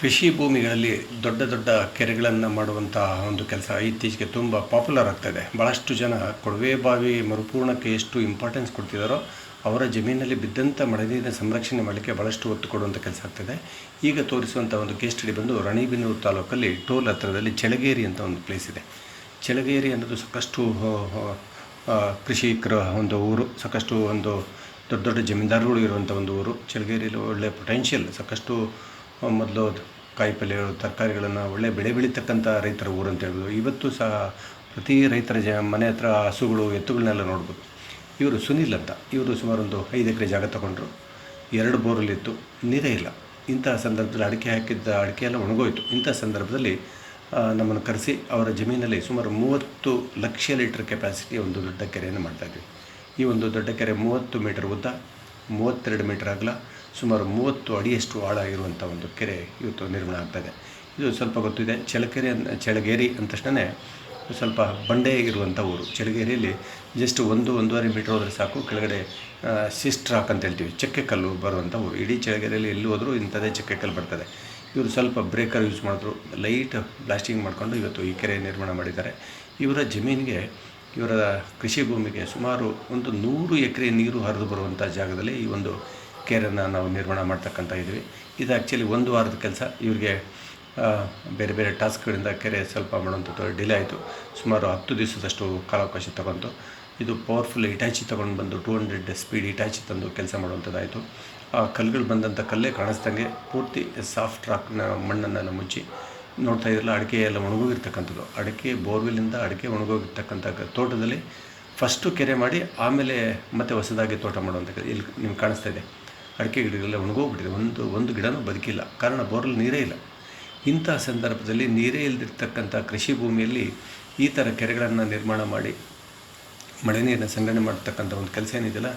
ಕೃಷಿ ಭೂಮಿಗಳಲ್ಲಿ ದೊಡ್ಡ ದೊಡ್ಡ ಕೆರೆಗಳನ್ನು ಮಾಡುವಂತಹ ಒಂದು ಕೆಲಸ ಇತ್ತೀಚೆಗೆ ತುಂಬ ಪಾಪ್ಯುಲರ್ ಆಗ್ತಾಯಿದೆ. ಭಾಳಷ್ಟು ಜನ ಕೊಡವೆ ಬಾವಿ ಮರುಪೂರ್ಣಕ್ಕೆ ಎಷ್ಟು ಇಂಪಾರ್ಟೆನ್ಸ್ ಕೊಡ್ತಿದ್ದಾರೋ ಅವರ ಜಮೀನಲ್ಲಿ ಬಿದ್ದಂಥ ಮಳೆ ನೀರಿನ ಸಂರಕ್ಷಣೆ ಮಾಡಲಿಕ್ಕೆ ಭಾಳಷ್ಟು ಒತ್ತು ಕೊಡುವಂಥ ಕೆಲಸ ಆಗ್ತದೆ ಈಗ ತೋರಿಸುವಂಥ ಒಂದು ಕೇಸ್ ಸ್ಟಡಿ ಬಂದು ರಣಿಬಿನೂರು ತಾಲೂಕಲ್ಲಿ ಟೋಲ್ ಹತ್ತಿರದಲ್ಲಿ ಚಳಗೇರಿ ಅಂತ ಒಂದು ಪ್ಲೇಸ್ ಇದೆ. ಚಳಗೇರಿ ಅನ್ನೋದು ಸಾಕಷ್ಟು ಕೃಷಿಕರ ಒಂದು ಊರು, ಸಾಕಷ್ಟು ಒಂದು ದೊಡ್ಡ ದೊಡ್ಡ ಜಮೀನ್ದಾರುಗಳು ಇರುವಂಥ ಒಂದು ಊರು. ಚಳಗೇರಿಯಲ್ಲಿ ಒಳ್ಳೆಯ ಪೊಟೆನ್ಷಿಯಲ್ ಸಾಕಷ್ಟು, ಮೊದಲು ಕಾಯಿಪಲ್ಯಗಳು ತರಕಾರಿಗಳನ್ನು ಒಳ್ಳೆ ಬೆಳೆ ಬೆಳೀತಕ್ಕಂಥ ರೈತರ ಊರು ಅಂತ ಹೇಳ್ಬೋದು. ಇವತ್ತು ಸಹ ಪ್ರತಿ ರೈತರ ಜ, ಮನೆ ಹತ್ರ ಹಸುಗಳು ಎತ್ತುಗಳನ್ನೆಲ್ಲ ನೋಡ್ಬೋದು. ಇವರು ಸುನಿಲ್ ಅಂತ. ಇವರು ಸುಮಾರು ಒಂದು ಐದು ಎಕರೆ ಜಾಗ ತಗೊಂಡ್ರು. ಎರಡು ಬೋರಲ್ಲಿತ್ತು ನೀರೇ ಇಲ್ಲ. ಇಂಥ ಸಂದರ್ಭದಲ್ಲಿ ಅಡಿಕೆ ಹಾಕಿದ್ದ, ಅಡಿಕೆ ಎಲ್ಲ ಒಣಗೋಯಿತು. ಇಂಥ ಸಂದರ್ಭದಲ್ಲಿ ನಮ್ಮನ್ನು ಕರೆಸಿ ಅವರ ಜಮೀನಲ್ಲಿ ಸುಮಾರು ಮೂವತ್ತು ಲಕ್ಷ ಲೀಟರ್ ಕೆಪಾಸಿಟಿ ಒಂದು ದೊಡ್ಡ ಕೆರೆಯನ್ನು ಮಾಡ್ತಾಯಿದ್ವಿ ಈ ಒಂದು ದೊಡ್ಡ ಕೆರೆ ಮೂವತ್ತು ಮೀಟರ್ ಉದ್ದ, ಮೂವತ್ತೆರಡು ಮೀಟರ್ ಅಗಲ ಸುಮಾರು ಮೂವತ್ತು ಅಡಿಯಷ್ಟು ಆಳ ಇರುವಂಥ ಒಂದು ಕೆರೆ ಇವತ್ತು ನಿರ್ಮಾಣ ಆಗ್ತಾಯಿದೆ ಇದು. ಸ್ವಲ್ಪ ಗೊತ್ತಿದೆ ಚಳಕೆರೆ ಚಳಗೇರಿ ಅಂದ ಸ್ವಲ್ಪ ಬಂಡೆ ಇರುವಂಥ ಊರು. ಚಳಗೇರಿಯಲ್ಲಿ ಜಸ್ಟ್ ಒಂದು, ಒಂದೂವರೆ ಮೀಟರ್ ಹೋದರೆ ಸಾಕು, ಕೆಳಗಡೆ ಸಿಸ್ಟ್ ರಾಕ್ ಅಂತ ಹೇಳ್ತೀವಿ, ಚಕ್ಕೆ ಕಲ್ಲು ಬರುವಂಥ ಊರು. ಇಡೀ ಚಳಗೇರಿಯಲ್ಲಿ ಎಲ್ಲಿ ಹೋದರೂ ಇಂಥದ್ದೇ ಚಕ್ಕೆ ಕಲ್ಲು ಬರ್ತದೆ. ಇವರು ಸ್ವಲ್ಪ ಬ್ರೇಕರ್ ಯೂಸ್ ಮಾಡಿದ್ರು, ಲೈಟ್ ಬ್ಲಾಸ್ಟಿಂಗ್ ಮಾಡಿಕೊಂಡು ಇವತ್ತು ಈ ಕೆರೆ ನಿರ್ಮಾಣ ಮಾಡಿದ್ದಾರೆ. ಇವರ ಜಮೀನಿಗೆ, ಇವರ ಕೃಷಿ ಭೂಮಿಗೆ ಸುಮಾರು ಒಂದು ನೂರು ಎಕರೆ ನೀರು ಹರಿದು ಬರುವಂಥ ಜಾಗದಲ್ಲಿ ಈ ಒಂದು ಕೆರೆಯನ್ನು ನಾವು ನಿರ್ಮಾಣ ಮಾಡ್ತಕ್ಕಂಥ ಇದ್ವಿ ಇದು ಆ್ಯಕ್ಚುಲಿ ಒಂದು ವಾರದ ಕೆಲಸ. ಇವರಿಗೆ ಬೇರೆ ಬೇರೆ ಟಾಸ್ಕ್ಗಳಿಂದ ಕೆರೆ ಸ್ವಲ್ಪ ಮಾಡುವಂಥದ್ದು ಡಿಲೇ ಆಯಿತು. ಸುಮಾರು ಹತ್ತು ದಿವಸದಷ್ಟು ಕಾಲಾವಕಾಶ ತಗೊಂತು ಇದು ಪವರ್ಫುಲ್ ಇಟಾಚಿ ತೊಗೊಂಡು ಬಂದು ಟೂ ಹಂಡ್ರೆಡ್ ಸ್ಪೀಡ್ ಇಟಾಚಿ ತಂದು ಕೆಲಸ ಮಾಡುವಂಥದ್ದಾಯಿತು ಆ ಕಲ್ಲುಗಳು ಬಂದಂಥ ಕಲ್ಲೇ ಕಾಣಿಸ್ದಂಗೆ ಪೂರ್ತಿ ಸಾಫ್ಟ್ ರಾಕ್ನ ಮಣ್ಣನ್ನು ಮುಚ್ಚಿ ನೋಡ್ತಾ ಇದ್ರಲ್ಲ, ಅಡಿಕೆ ಎಲ್ಲ ಒಣಗೋಗಿರ್ತಕ್ಕಂಥದ್ದು. ಅಡಿಕೆ ಬೋರ್ವೆಲ್ಲಿಂದ ಅಡಿಕೆ ಒಣಗೋಗಿರ್ತಕ್ಕಂಥ ತೋಟದಲ್ಲಿ ಫಸ್ಟು ಕೆರೆ ಮಾಡಿ ಆಮೇಲೆ ಮತ್ತೆ ಹೊಸದಾಗಿ ತೋಟ ಮಾಡುವಂಥ ಇಲ್ಲಿ ನಿಮ್ಗೆ ಕಾಣಿಸ್ತಾ ಇದೆ. ಅಡಿಕೆ ಗಿಡಗಳೆಲ್ಲ ಒಣಗೋಗ್ಬಿಟ್ಟಿದೆ. ಒಂದು ಒಂದು ಗಿಡನೂ ಬದುಕಿಲ್ಲ. ಕಾರಣ ಬೋರಲ್ಲಿ ನೀರೇ ಇಲ್ಲ. ಇಂಥ ಸಂದರ್ಭದಲ್ಲಿ ನೀರೇ ಇಲ್ಲದಿರ್ತಕ್ಕಂಥ ಕೃಷಿ ಭೂಮಿಯಲ್ಲಿ ಈ ಥರ ಕೆರೆಗಳನ್ನು ನಿರ್ಮಾಣ ಮಾಡಿ ಮಳೆ ನೀರನ್ನು ಸಂಗ್ರಹಣೆ ಮಾಡ್ತಕ್ಕಂಥ ಒಂದು ಕೆಲಸ ಏನಿದೆಯಲ್ಲ,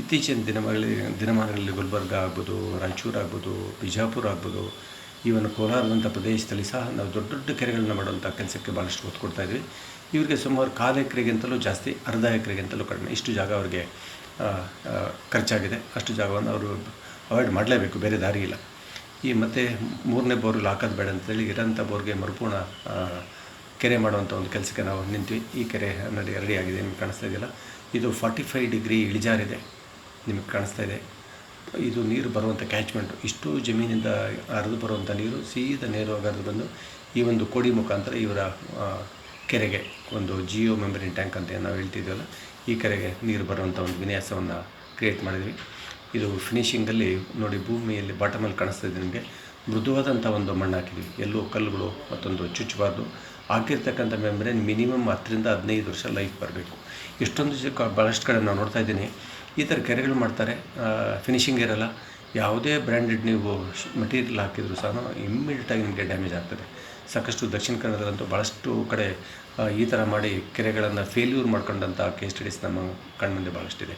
ಇತ್ತೀಚಿನ ದಿನಗಳಲ್ಲಿ ದಿನಮಾನಗಳಲ್ಲಿ ಗುಲ್ಬರ್ಗ ಆಗ್ಬೋದು, ರಾಯಚೂರು ಆಗ್ಬೋದು, ಬಿಜಾಪುರ ಆಗ್ಬೋದು, ಈವನ್ ಕೋಲಾರದಂಥ ಪ್ರದೇಶದಲ್ಲಿ ಸಹ ನಾವು ದೊಡ್ಡ ದೊಡ್ಡ ಕೆರೆಗಳನ್ನ ಮಾಡುವಂಥ ಕೆಲಸಕ್ಕೆ ಭಾಳಷ್ಟು ಒತ್ತು ಕೊಡ್ತಾ ಇದ್ವಿ. ಇವರಿಗೆ ಸುಮಾರು ಕಾಲು ಎಕರೆಗಿಂತಲೂ ಜಾಸ್ತಿ, ಅರ್ಧ ಎಕರೆಗಿಂತಲೂ ಕಡಿಮೆ. ಇಷ್ಟು ಜಾಗ ಅವರಿಗೆ ಖರ್ಚಾಗಿದೆ. ಅಷ್ಟು ಜಾಗವನ್ನು ಅವರು ಅವಾಯ್ಡ್ ಮಾಡಲೇಬೇಕು, ಬೇರೆ ದಾರಿ ಇಲ್ಲ. ಈ ಮತ್ತೆ ಮೂರನೇ ಬೋರ್ಗಳು ಹಾಕೋದು ಬೇಡ ಅಂತೇಳಿ ಇರೋಂಥ ಬೋರ್ಗೆ ಮರುಪೂರ್ಣ ಕೆರೆ ಮಾಡುವಂಥ ಒಂದು ಕೆಲಸಕ್ಕೆ ನಾವು ನಿಂತ್ವಿ. ಈ ಕೆರೆ ರೆಡಿ ರೆಡಿ ಆಗಿದೆ, ನಿಮ್ಗೆ ಕಾಣಿಸ್ತಾ ಇದೆಯಲ್ಲ? ಇದು ಫಾರ್ಟಿ ಫೈವ್ ಡಿಗ್ರಿ ಇಳಿಜಾರಿದೆ, ನಿಮಗೆ ಕಾಣಿಸ್ತಾ ಇದೆ. ಇದು ನೀರು ಬರುವಂಥ ಕ್ಯಾಚ್ಮೆಂಟು ಇಷ್ಟು ಜಮೀನಿಂದ ಹರಿದು ಬರುವಂಥ ನೀರು ಸೀದಾ ನೇರವಾಗಿ ಹರಿದು ಬಂದು ಈ ಒಂದು ಕೋಡಿ ಮುಖಾಂತರ ಇವರ ಕೆರೆಗೆ ಒಂದು ಜಿಯೋ ಮೆಂಬರಿನ್ ಟ್ಯಾಂಕ್ ಅಂತ ನಾವು ಹೇಳ್ತಿದ್ದೀವಲ್ಲ ಈ ಕೆರೆಗೆ ನೀರು ಬರುವಂಥ ಒಂದು ವಿನ್ಯಾಸವನ್ನು ಕ್ರಿಯೇಟ್ ಮಾಡಿದ್ವಿ. ಇದು ಫಿನಿಶಿಂಗಲ್ಲಿ ನೋಡಿ ಭೂಮಿಯಲ್ಲಿ ಬಾಟಮಲ್ಲಿ ಕಾಣಿಸ್ತಾ ಇದೆ ನಿಮಗೆ. ಮೃದುವಾದಂಥ ಒಂದು ಮಣ್ಣು ಹಾಕಿದ್ವಿ. ಎಲ್ಲೋ ಕಲ್ಲುಗಳು, ಮತ್ತೊಂದು ಚುಚ್ಚಬಾರ್ದು ಹಾಕಿರ್ತಕ್ಕಂಥ ಮೆಂಬ್ರೇನ್ ಮಿನಿಮಮ್ ಹತ್ತರಿಂದ ಹದಿನೈದು ವರ್ಷ ಲೈಫ್ ಬರಬೇಕು. ಇಷ್ಟೊಂದು ಭಾಳಷ್ಟು ಕಡೆ ನಾವು ನೋಡ್ತಾ ಇದ್ದೀನಿ. ಈ ಥರ ಕೆರೆಗಳು ಮಾಡ್ತಾರೆ. ಫಿನಿಶಿಂಗ್ ಇರಲ್ಲ. ಯಾವುದೇ ಬ್ರ್ಯಾಂಡೆಡ್ ನೀವು ಮಟೀರಿಯಲ್ ಹಾಕಿದ್ರು ಸಹ ಇಮ್ಮಿಡಿಯೇಟಾಗಿ ನಿಮಗೆ ಡ್ಯಾಮೇಜ್ ಆಗ್ತದೆ. ಸಾಕಷ್ಟು ದಕ್ಷಿಣ ಕನ್ನಡದಲ್ಲಂತೂ ಭಾಳಷ್ಟು ಕಡೆ ಈ ಥರ ಮಾಡಿ ಕೆರೆಗಳನ್ನು ಫೇಲ್ಯೂರ್ ಮಾಡ್ಕೊಂಡಂಥ ಕೇಸ್ ಸ್ಟಡೀಸ್ ನಮ್ಮ ಕಣ್ಮುಂದೆ ಭಾಳಷ್ಟಿದೆ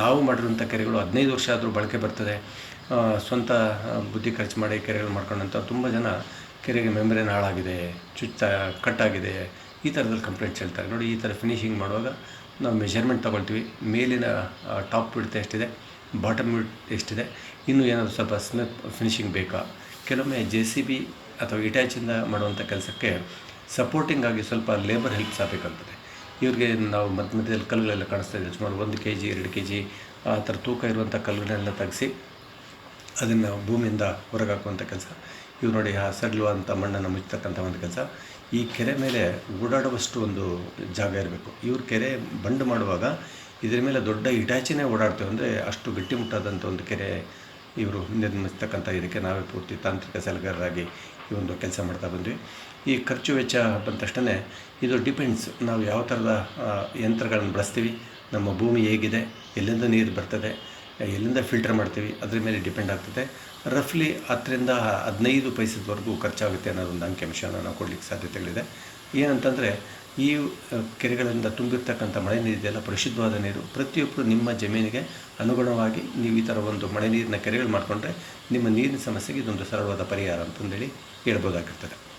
ನಾವು ಮಾಡಿರುವಂಥ ಕೆರೆಗಳು ಹದಿನೈದು ವರ್ಷ ಆದರೂ ಬಳಕೆ ಬರ್ತದೆ. ಸ್ವಂತ ಬುದ್ಧಿ ಖರ್ಚು ಮಾಡಿ ಕೆರೆಗಳು ಮಾಡ್ಕೊಂಡಂಥ ತುಂಬ ಜನ ಕೆರೆಗೆ ಮೆಮ್ರೇನ್ ಹಾಳಾಗಿದೆ, ಚುಚ್ಚ, ಕಟ್ಟಾಗಿದೆ, ಈ ಥರದಲ್ಲಿ ಕಂಪ್ಲೇಂಟ್ಸ್ ಹೇಳ್ತಾರೆ. ನೋಡಿ, ಈ ಥರ ಫಿನಿಶಿಂಗ್ ಮಾಡುವಾಗ ನಾವು ಮೆಷರ್ಮೆಂಟ್ ತೊಗೊಳ್ತೀವಿ. ಮೇಲಿನ ಟಾಪ್ ಬಿಡ್ತೆ ಎಷ್ಟಿದೆ, ಬಾಟಮ್ ಎಷ್ಟಿದೆ, ಇನ್ನೂ ಏನಾದರೂ ಸ್ವಲ್ಪ ಸ್ಮೆಪ್ ಫಿನಿಶಿಂಗ್ ಬೇಕಾ? ಕೆಲವೊಮ್ಮೆ ಜೆ ಸಿ ಬಿ ಅಥವಾ ಇಟ್ಯಾಚಿಂದ ಮಾಡುವಂಥ ಕೆಲಸಕ್ಕೆ ಸಪೋರ್ಟಿಂಗ್ ಆಗಿ ಸ್ವಲ್ಪ ಲೇಬರ್ ಹೆಲ್ಪ್ ಸಹ ಬೇಕಾಗ್ತದೆ ಇವ್ರಿಗೆ ನಾವು ಮಧ್ಯ ಮಧ್ಯದಲ್ಲಿ ಕಲ್ಲುಗಳೆಲ್ಲ ಕಾಣಿಸ್ತಾ ಇದೆ. ಸುಮಾರು ಒಂದು ಕೆ ಜಿ ಎರಡು ಕೆ ಜಿ ಆ ಥರ ತೂಕ ಇರುವಂಥ ಕಲ್ಲುಗಳನ್ನೆಲ್ಲ ತೆಗೆಸಿ ಅದನ್ನು ಭೂಮಿಯಿಂದ ಹೊರಗೆ ಹಾಕುವಂಥ ಕೆಲಸ. ಇವ್ರು ನೋಡಿ ಆ ಸಡಿಲುವಂಥ ಮಣ್ಣನ್ನು ಮುಚ್ಚತಕ್ಕಂಥ ಒಂದು ಕೆಲಸ. ಈ ಕೆರೆ ಮೇಲೆ ಓಡಾಡುವಷ್ಟು ಒಂದು ಜಾಗ ಇರಬೇಕು. ಇವ್ರ ಕೆರೆ ಬಂಡ್ ಮಾಡುವಾಗ ಇದರ ಮೇಲೆ ದೊಡ್ಡ ಇಟಾಚಿನೇ ಓಡಾಡ್ತೇವೆ ಅಂದರೆ ಅಷ್ಟು ಗಟ್ಟಿಮುಟ್ಟಾದಂಥ ಒಂದು ಕೆರೆ ಇವರು ನಿರ್ಮಿಸ್ತಕ್ಕಂಥ ಇದಕ್ಕೆ ನಾವೇ ಪೂರ್ತಿ ತಾಂತ್ರಿಕ ಸಲಹೆಗಾರರಾಗಿ ಈ ಒಂದು ಕೆಲಸ ಮಾಡ್ತಾ ಬಂದ್ವಿ. ಈ ಖರ್ಚು ವೆಚ್ಚ ಬಂದ ತಕ್ಷಣ ಇದು ಡಿಪೆಂಡ್ಸ್ ನಾವು ಯಾವ ಥರದ ಯಂತ್ರಗಳನ್ನು ಬಳಸ್ತೀವಿ, ನಮ್ಮ ಭೂಮಿ ಹೇಗಿದೆ, ಎಲ್ಲಿಂದ ನೀರು ಬರ್ತದೆ, ಎಲ್ಲಿಂದ ಫಿಲ್ಟರ್ ಮಾಡ್ತೀವಿ, ಅದ್ರ ಮೇಲೆ ಡಿಪೆಂಡ್ ಆಗ್ತದೆ. ರಫ್ಲಿ ಹತ್ತರಿಂದ ಹದಿನೈದು ಪೈಸದವರೆಗೂ ಖರ್ಚಾಗುತ್ತೆ ಅನ್ನೋದೊಂದು ಅಂಕಿಅಂಶನ ನಾವು ಕೊಡಲಿಕ್ಕೆ ಸಾಧ್ಯತೆಗಳಿದೆ. ಏನಂತಂದರೆ ಈ ಕೆರೆಗಳಿಂದ ತುಂಬಿರ್ತಕ್ಕಂಥ ಮಳೆ ನೀರಿದೆಯಲ್ಲ ಪರಿಶುದ್ಧವಾದ ನೀರು. ಪ್ರತಿಯೊಬ್ಬರು ನಿಮ್ಮ ಜಮೀನಿಗೆ ಅನುಗುಣವಾಗಿ ನೀವು ಈ ಥರ ಒಂದು ಮಳೆ ನೀರಿನ ಕೆರೆಗಳು ಮಾಡಿಕೊಂಡ್ರೆ ನಿಮ್ಮ ನೀರಿನ ಸಮಸ್ಯೆಗೆ ಇದೊಂದು ಸರಳವಾದ ಪರಿಹಾರ ಅಂತಂದೇಳಿ ಹೇಳ್ಬೋದಾಗಿರ್ತದೆ.